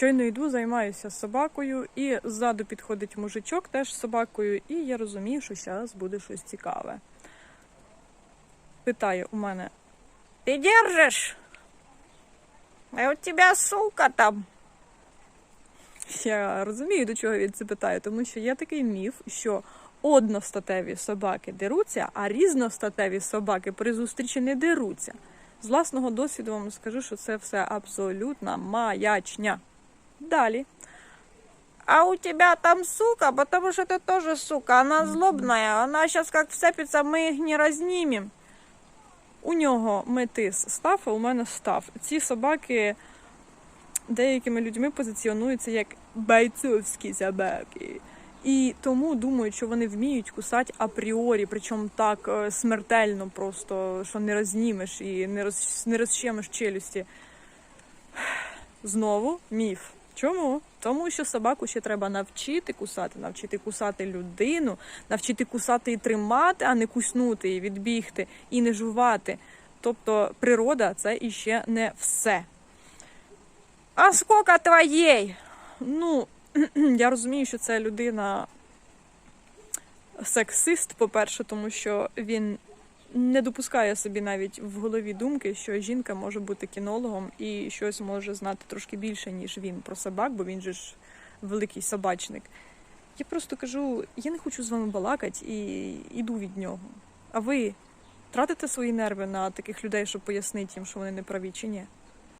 Щойно йду, займаюся собакою, і ззаду підходить мужичок теж з собакою, і я розумію, що зараз буде щось цікаве. Питає у мене: Ти держиш? А у тебе сука там. Я розумію, до чого він це питає, тому що є такий міф, що одностатеві собаки деруться, а різностатеві собаки при зустрічі не деруться. З власного досвіду вам скажу, що це все абсолютна маячня. Далі. А у тебя там сука, потому что ты тоже сука. Она злобная. Она сейчас как вцепится, мы их не разнимем. У нього метис став, а у мене став. Ці собаки деякими людьми позиціонуються як бойцовські собаки. І тому думають, що вони вміють кусати апріорі, причому так е, смертельно просто, що не рознімеш і не, роз, не розчемиш челюсті. Знову міф. Чому? Тому що собаку ще треба навчити кусати, навчити кусати людину, навчити кусати і тримати, а не куснути і відбігти, і не жувати. Тобто природа це іще не все. А скільки твоєї? Ну, я розумію, що це людина сексист, по-перше, тому що він не допускає собі навіть в голові думки, що жінка може бути кінологом і щось може знати трошки більше, ніж він про собак, бо він же ж великий собачник. Я просто кажу, я не хочу з вами балакати і йду від нього. А ви тратите свої нерви на таких людей, щоб пояснити їм, що вони не праві чи ні?